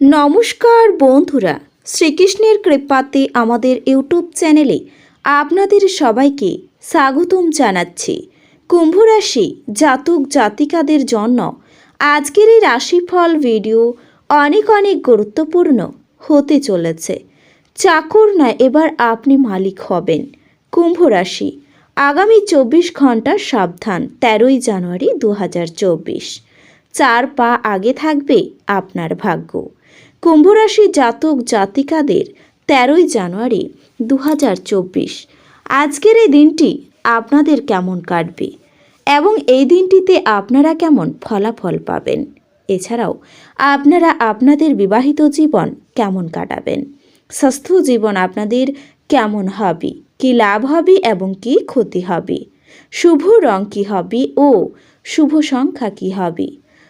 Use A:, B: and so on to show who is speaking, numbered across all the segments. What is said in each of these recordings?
A: নমস্কার বন্ধুরা, শ্রীকৃষ্ণের কৃপাতে আমাদের ইউটিউব চ্যানেলে আপনাদের সবাইকে স্বাগতম জানাচ্ছি। কুম্ভ রাশি জাতক জাতিকাদের জন্য আজকের এই রাশিফল ভিডিও অনেক অনেক গুরুত্বপূর্ণ হতে চলেছে। চাকর না, এবার আপনি মালিক হবেন। কুম্ভ রাশি আগামী চব্বিশ ঘণ্টা সাবধান, তেরোই জানুয়ারি দু চার পা আগে থাকবে আপনার ভাগ্য। কুম্ভরাশি জাতক জাতিকাদের তেরোই জানুয়ারি দু হাজার চব্বিশ। আজকের এই দিনটি আপনাদের কেমন কাটবে এবং এই দিনটিতে আপনারা কেমন ফলাফল পাবেন? এছাড়াও আপনারা আপনাদের বিবাহিত জীবন কেমন কাটাবেন? স্বাস্থ্য জীবন আপনাদের কেমন হবে? কি লাভ হবে এবং কি ক্ষতি হবে? শুভ রং কী হবে ও শুভ সংখ্যা কী হবে?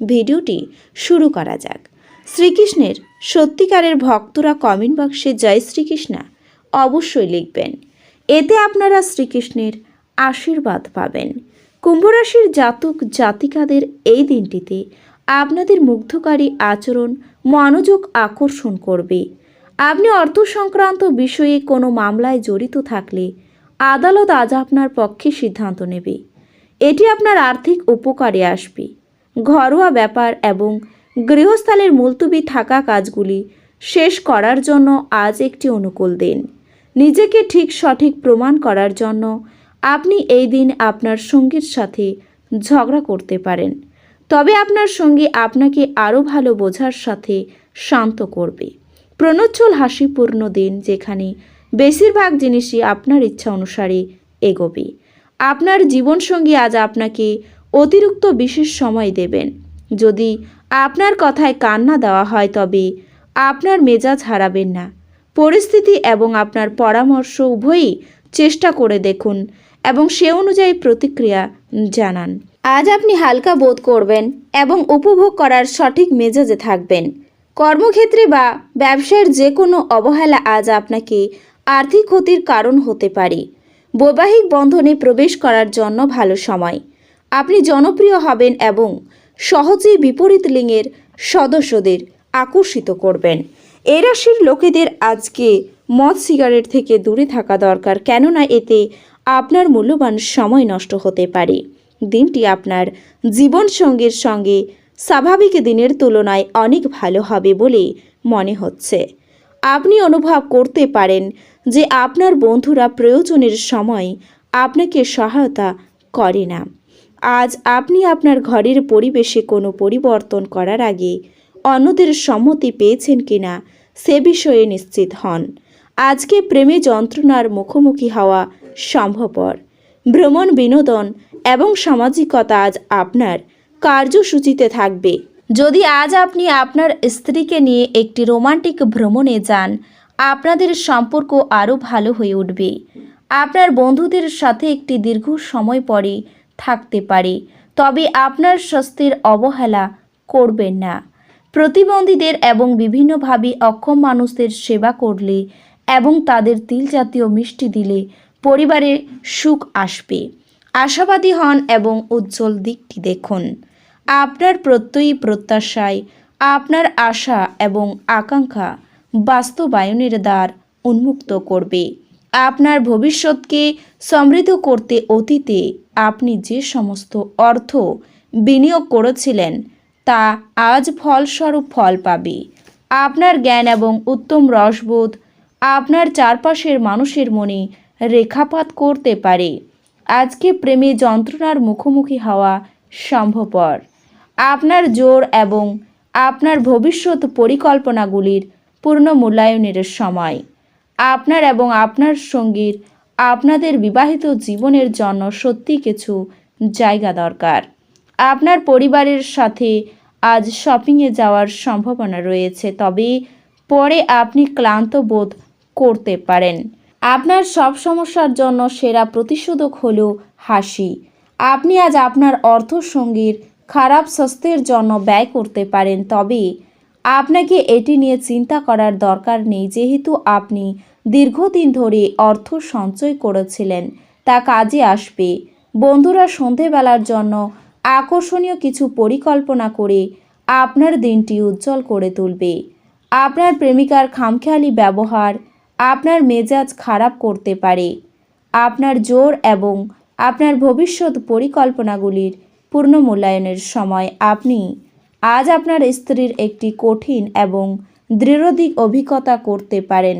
A: ভিডিওটি শুরু করা যাক। শ্রীকৃষ্ণের সত্যিকারের ভক্তরা কমেন্ট বক্সে জয় শ্রীকৃষ্ণা অবশ্যই লিখবেন। এতে আপনারা শ্রীকৃষ্ণের আশীর্বাদ পাবেন। কুম্ভরাশির জাতক জাতিকাদের এই দিনটিতে আপনাদের মুগ্ধকারী আচরণ মনোযোগ আকর্ষণ করবে। আপনি অর্থ সংক্রান্ত বিষয়ে কোনো মামলায় জড়িত থাকলে আদালত আজ আপনার পক্ষে সিদ্ধান্ত নেবে। এটি আপনার আর্থিক উপকারে আসবে। ঘরোয়া ব্যাপার এবং গৃহস্থালের মুলতুবি থাকা কাজগুলি শেষ করার জন্য আজ একটি অনুকূল দিন। নিজেকে ঠিক সঠিক প্রমাণ করার জন্য আপনি এই দিন আপনার সঙ্গীর সাথে ঝগড়া করতে পারেন। তবে আপনার সঙ্গী আপনাকে আরও ভালো বোঝার সাথে শান্ত করবে। প্রণোজ্জ্বল হাসিপূর্ণ দিন যেখানে বেশিরভাগ জিনিসই আপনার ইচ্ছা অনুসারে এগোবে। আপনার জীবনসঙ্গী আজ আপনাকে অতিরিক্ত বিশেষ সময় দেবেন। যদি আপনার কথায় কান্না দেওয়া হয় তবে আপনার মেজাজ হারাবেন না। পরিস্থিতি এবং আপনার পরামর্শ উভয়ই চেষ্টা করে দেখুন এবং সে অনুযায়ী প্রতিক্রিয়া জানান। আজ আপনি হালকা বোধ করবেন এবং উপভোগ করার সঠিক মেজাজে থাকবেন। কর্মক্ষেত্রে বা ব্যবসায়ের যে কোনো অবহেলা আজ আপনাকে আর্থিক ক্ষতির কারণ হতে পারে। বৈবাহিক বন্ধনে প্রবেশ করার জন্য ভালো সময়। আপনি জনপ্রিয় হবেন এবং সহজেই বিপরীত লিঙ্গের সদস্যদের আকর্ষিত করবেন। এ রাশির লোকেদের আজকে মদ সিগারেট থেকে দূরে থাকা দরকার, কেননা এতে আপনার মূল্যবান সময় নষ্ট হতে পারে। দিনটি আপনার জীবনসঙ্গীর সঙ্গে স্বাভাবিক দিনের তুলনায় অনেক ভালো হবে বলে মনে হচ্ছে। আপনি অনুভব করতে পারেন যে আপনার বন্ধুরা প্রয়োজনের সময় আপনাকে সহায়তা করে না। আজ আপনি আপনার ঘরের পরিবেশে কোনো পরিবর্তন করার আগে অন্যদের সম্মতি পেয়েছেন কিনা সে বিষয়ে নিশ্চিত হন। আজকে প্রেমে যন্ত্রণার মুখোমুখি হওয়া সম্ভবপর। ভ্রমণ বিনোদন এবং সামাজিকতা আজ আপনার কার্যসূচিতে থাকবে। যদি আজ আপনি আপনার স্ত্রীকে নিয়ে একটি রোমান্টিক ভ্রমণে যান, আপনাদের সম্পর্ক আরও ভালো হয়ে উঠবে। আপনার বন্ধুদের সাথে একটি দীর্ঘ সময় পরে থাকতে পারে, তবে আপনার স্বাস্থ্যের অবহেলা করবেন না। প্রতিবন্ধীদের এবং বিভিন্নভাবে অক্ষম মানুষদের সেবা করলে এবং তাদের তিল জাতীয় মিষ্টি দিলে পরিবারে সুখ আসবে। আশাবাদী হন এবং উজ্জ্বল দিকটি দেখুন। আপনার প্রত্যয়ী প্রত্যাশায়, আপনার আশা এবং আকাঙ্ক্ষা বাস্তবায়নের দ্বার উন্মুক্ত করবে। আপনার ভবিষ্যৎকে সমৃদ্ধ করতে অতীতে আপনি যে সমস্ত অর্থ বিনিয়োগ করেছিলেন, তা আজ ফলস্বরূপ ফল পাবে। আপনার জ্ঞান এবং উত্তম রসবোধ আপনার চারপাশের মানুষের মনে রেখাপাত করতে পারে। আজকে প্রেমে যন্ত্রণার মুখোমুখি হওয়া সম্ভবপর। আপনার জোর এবং আপনার ভবিষ্যৎ পরিকল্পনাগুলির পূর্ণ মূল্যায়নের সময়। আপনার এবং আপনার সঙ্গীর, আপনাদের বিবাহিত জীবনের জন্য সত্যি কিছু জায়গা দরকার। আপনার পরিবারের সাথে আজ শপিংয়ে যাওয়ার সম্ভাবনা রয়েছে, তবে পরে আপনি ক্লান্ত বোধ করতে পারেন। আপনার সব সমস্যার জন্য সেরা প্রতিষেধক হল হাসি। আপনি আজ আপনার অর্থসঙ্গীর খারাপ স্বাস্থ্যের জন্য ব্যয় করতে পারেন, তবে আপনাকে এটি নিয়ে চিন্তা করার দরকার নেই, যেহেতু আপনি দীর্ঘদিন ধরে অর্থ সঞ্চয় করেছিলেন, তা কাজে আসবে। বন্ধুরা, সন্ধেবেলার জন্য আকর্ষণীয় কিছু পরিকল্পনা করে আপনার দিনটি উজ্জ্বল করে তুলবে। আপনার প্রেমিকার খামখেয়ালি ব্যবহার আপনার মেজাজ খারাপ করতে পারে। আপনার জোর এবং আপনার ভবিষ্যৎ পরিকল্পনাগুলির পূর্ণ মূল্যায়নের সময় আপনি আজ আপনার স্ত্রীর একটি কঠিন এবং দৃঢ়দিক অভিজ্ঞতা করতে পারেন,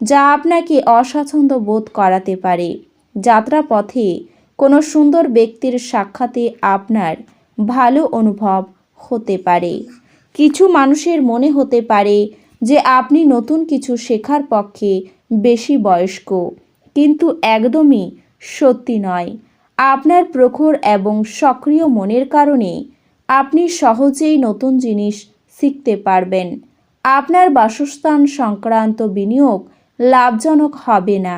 A: যা আপনাকে অস্বাচ্ছন্দ্য বোধ করাতে পারে। যাত্রাপথে কোনো সুন্দর ব্যক্তির সাক্ষাতে আপনার ভালো অনুভব হতে পারে। কিছু মানুষের মনে হতে পারে যে আপনি নতুন কিছু শেখার পক্ষে বেশি বয়স্ক, কিন্তু একদমই সত্যি নয়। আপনার প্রখর এবং সক্রিয় মনের কারণে আপনি সহজেই নতুন জিনিস শিখতে পারবেন। আপনার বাসস্থান সংক্রান্ত বিনিয়োগ লাভজনক হবে না।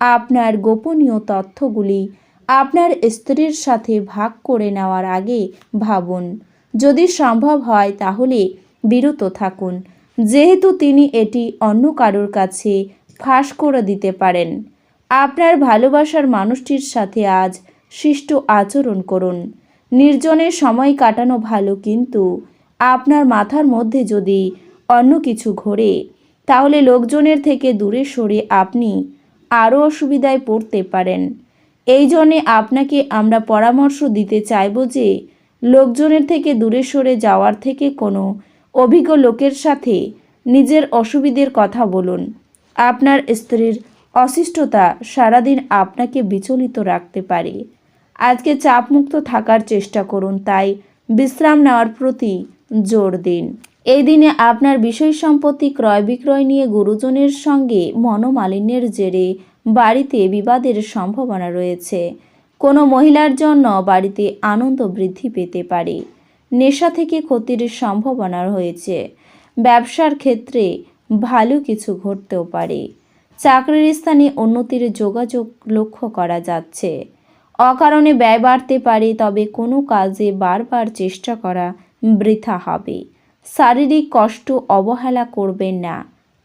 A: আপনার গোপনীয় তথ্যগুলি আপনার স্ত্রীর সাথে ভাগ করে নেওয়ার আগে ভাবুন। যদি সম্ভব হয় তাহলে বিরত থাকুন। যেহেতু তিনি এটি অন্য কারোর কাছে ফাঁস করে দিতে পারেন। আপনার ভালোবাসার মানুষটির সাথে আজ শিষ্ট আচরণ করুন। নির্জনে সময় কাটানো ভালো কিন্তু আপনার মাথার মধ্যে যদি অন্য কিছু ঘোরে, তাহলে লোকজনের থেকে দূরে সরে আপনি আরও অসুবিধায় পড়তে পারেন। এই জন্যে আপনাকে আমরা পরামর্শ দিতে চাইব যে, লোকজনের থেকে দূরে সরে যাওয়ার থেকে কোনো অভিজ্ঞ লোকের সাথে নিজের অসুবিধের কথা বলুন। আপনার স্ত্রীর অসিষ্টতা সারাদিন আপনাকে বিচলিত রাখতে পারে। আজকে চাপমুক্ত থাকার চেষ্টা করুন, তাই বিশ্রাম নেওয়ার প্রতি জোর দিন। এই দিনে আপনার বিষয় সম্পত্তি ক্রয় বিক্রয় নিয়ে গুরুজনের সঙ্গে মনোমালিন্যের জেরে বাড়িতে বিবাদের সম্ভাবনা রয়েছে। কোনো মহিলার জন্য বাড়িতে আনন্দ বৃদ্ধি পেতে পারে। নেশা থেকে ক্ষতির সম্ভাবনা রয়েছে। ব্যবসার ক্ষেত্রে ভালো কিছু ঘটতেও পারে। চাকরির স্থানে উন্নতির যোগাযোগ লক্ষ্য করা যাচ্ছে। অকারণে ব্যয় বাড়তে পারে, তবে কোনো কাজে বারবার চেষ্টা করা বৃথা হবে। শারীরিক কষ্ট অবহেলা করবেন না।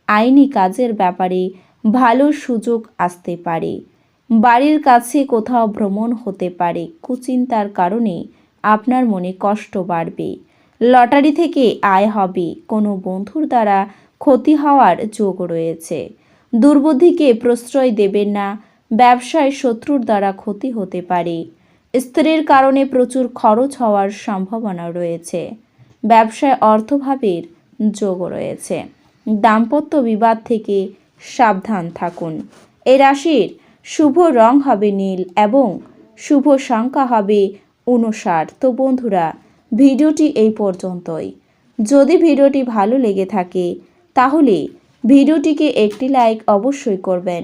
A: আইনি কাজের ব্যাপারে ভালো সুযোগ আসতে পারে। বাড়ির কাছে কোথাও ভ্রমণ হতে পারে, কুচিন্তার কারণে আপনার মনে কষ্ট বাড়বে। লটারি থেকে আয় হবে, কোনো বন্ধুর দ্বারা ক্ষতি হওয়ার যোগ রয়েছে। দুর্বুদ্ধিকে প্রশ্রয় দেবেন না ব্যবসায় শত্রুর দ্বারা ক্ষতি হতে পারে। স্ত্রীর কারণে প্রচুর খরচ হওয়ার সম্ভাবনা রয়েছে। ব্যবসায় অর্থভাবের যোগ রয়েছে। দাম্পত্য বিবাদ থেকে সাবধান থাকুন। এ রাশির শুভ রং হবে নীল এবং শুভ সংখ্যা হবে উনষাট তো বন্ধুরা, ভিডিওটি এই পর্যন্তই। যদি ভিডিওটি ভালো লেগে থাকে, তাহলে ভিডিওটিকে একটি লাইক অবশ্যই করবেন।